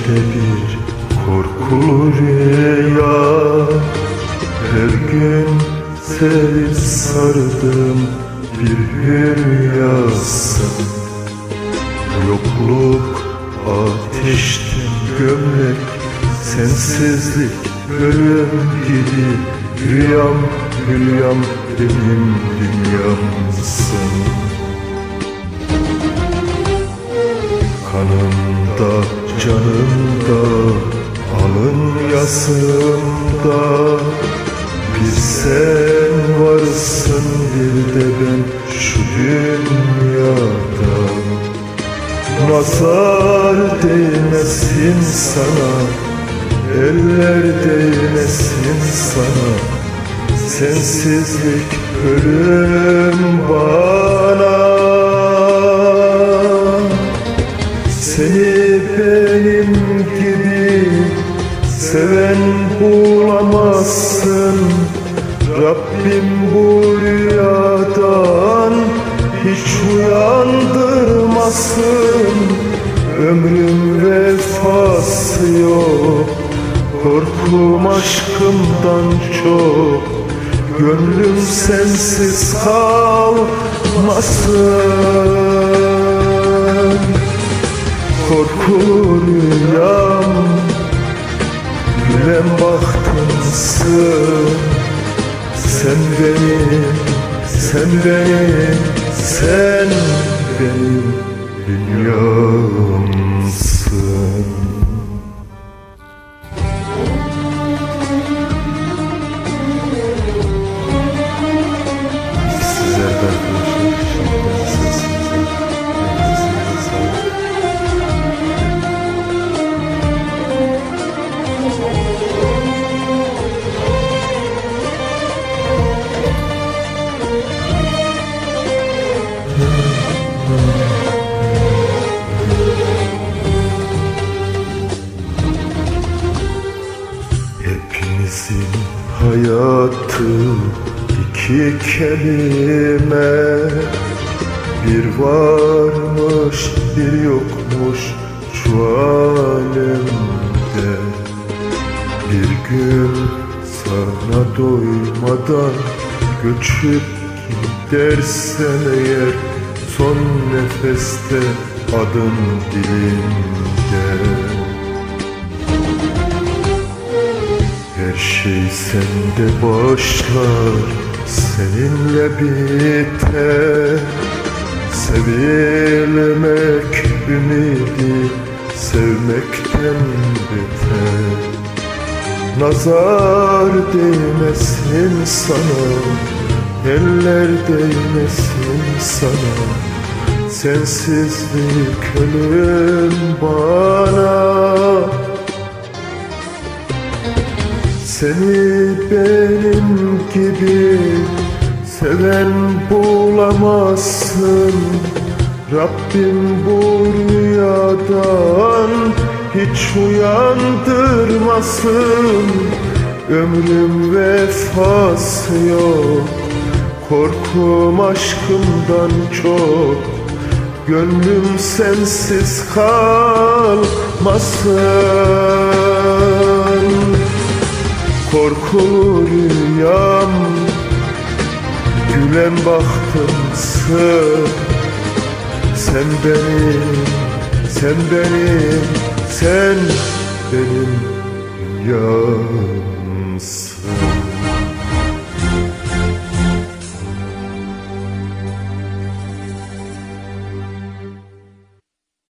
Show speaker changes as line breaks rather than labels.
işte bir korkulu rüya. Her gün sevip sardım bir hülyasın Yokluk ateştim gömlek Sensizlik ölüm gibi Rüyam rüyam benim dünyamsın Kanımda canımda alın yazımda Bir sen varsın bir de ben şu dünyada. Nazar değmesin sana Eller değmesin sana. Sensizlik ölüm bana seven bulamazsın. Rabbim bu rüyadan hiç uyandırmasın. Ömrüm vefası yok. Korkum aşkımdan çok. Gönlüm sensiz kalmasın. Korku rüyam Gülen bahtımsın Sen benim, sen benim, sen benim dünyamsın Hepimizin hayatı iki kelime. Bir varmış bir yokmuş şu alemde. Bir gün sana doymadan göçüp gidersen eğer Son nefeste adın dilimde şey sende başlar, seninle biter Sevilmek ümidi, sevmekten beter. Nazar değmesin sana, eller değmesin sana. Sensizlik ölüm bana Seni benim gibi seven bulamazsın. Rabbim bu rüyadan hiç uyandırmasın. Ömrüm vefası yok Korkum aşkımdan çok. Gönlüm sensiz kalmasın Korkulu rüyam Gülen bahtımsın Sen benim, sen benim, sen benim dünyam